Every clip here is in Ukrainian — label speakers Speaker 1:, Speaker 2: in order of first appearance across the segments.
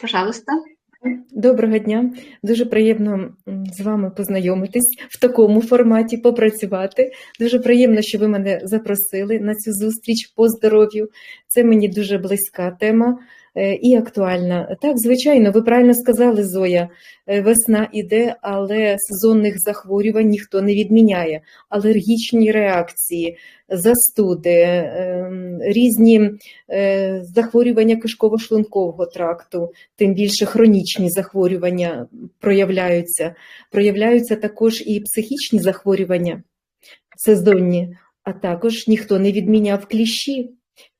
Speaker 1: Пожалуйста.
Speaker 2: Доброго дня. Дуже приємно з вами познайомитись в такому форматі, попрацювати. Дуже приємно, що ви мене запросили на цю зустріч по здоров'ю. Це мені дуже близька тема і актуальна. Так, звичайно, ви правильно сказали, Зоя. е, Весна іде, але сезонних захворювань ніхто не відміняє. Алергічні реакції, застуди, ем, різні е, захворювання кишково-шлункового тракту, тим більше хронічні захворювання проявляються. Проявляються також і психічні захворювання сезонні, а також ніхто не відміняв кліщі.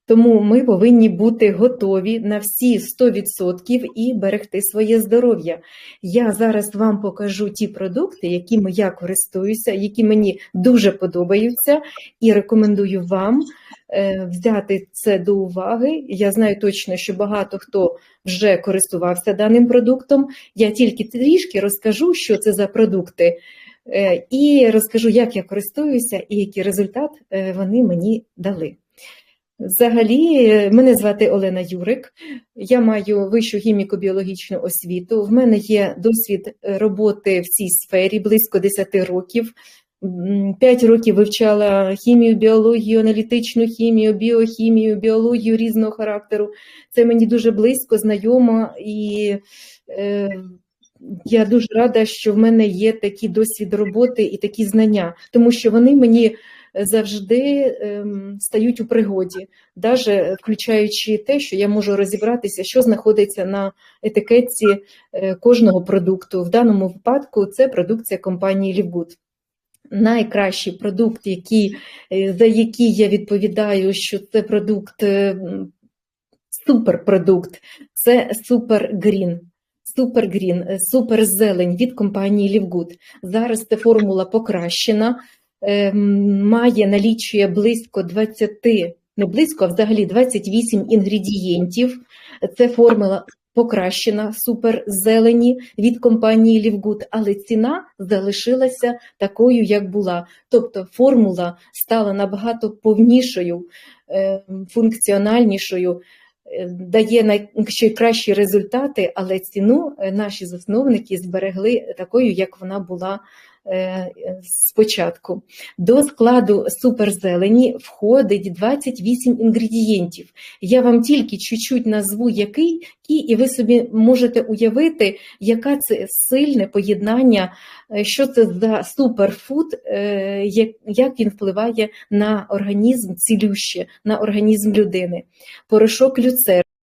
Speaker 2: Тому ми повинні бути готові на всі 100% і берегти своє здоров'я. Я зараз вам покажу ті продукти, якими я користуюся, які мені дуже подобаються, і рекомендую вам е, взяти це до уваги. Я знаю точно, що багато хто вже користувався даним продуктом. Я тільки трішки розкажу, що це за продукти, е, і розкажу, як я користуюся і який результат е, вони мені дали. Взагалі, мене звати Олена Юрик, я маю вищу хіміко-біологічну освіту. В мене є досвід роботи в цій сфері близько 10 років. П'ять років вивчала хімію, біологію, аналітичну хімію, біохімію, біологію різного характеру. Це мені дуже близько, знайомо, і е, я дуже рада, що в мене є такий досвід роботи і такі знання, тому що вони мені завжди ем, стають у пригоді, навіть включаючи те, що я можу розібратися, що знаходиться на етикетці е, кожного продукту. В даному випадку це продукція компанії Лівгуд. Найкращий продукт, який, е, за який я відповідаю, що це продукт е, суперпродукт, це Супергрін. Супергрін, суперзелень від компанії Лівгуд. Зараз ця формула покращена, має налічує близько 20, не близько, а взагалі 28 інгредієнтів. Це формула покращена суперзелені від компанії Лівгуд, але ціна залишилася такою, як була. Тобто формула стала набагато повнішою, е, функціональнішою, е, дає най- ще кращі результати, але ціну е, наші засновники зберегли такою, як вона була спочатку. До складу суперзелені входить 28 інгредієнтів. Я вам тільки чуть-чуть назву який, і, ви собі можете уявити, яка це сильне поєднання, е, що це за суперфуд, е, як він впливає на організм цілюще, на організм людини. Порошок люцер.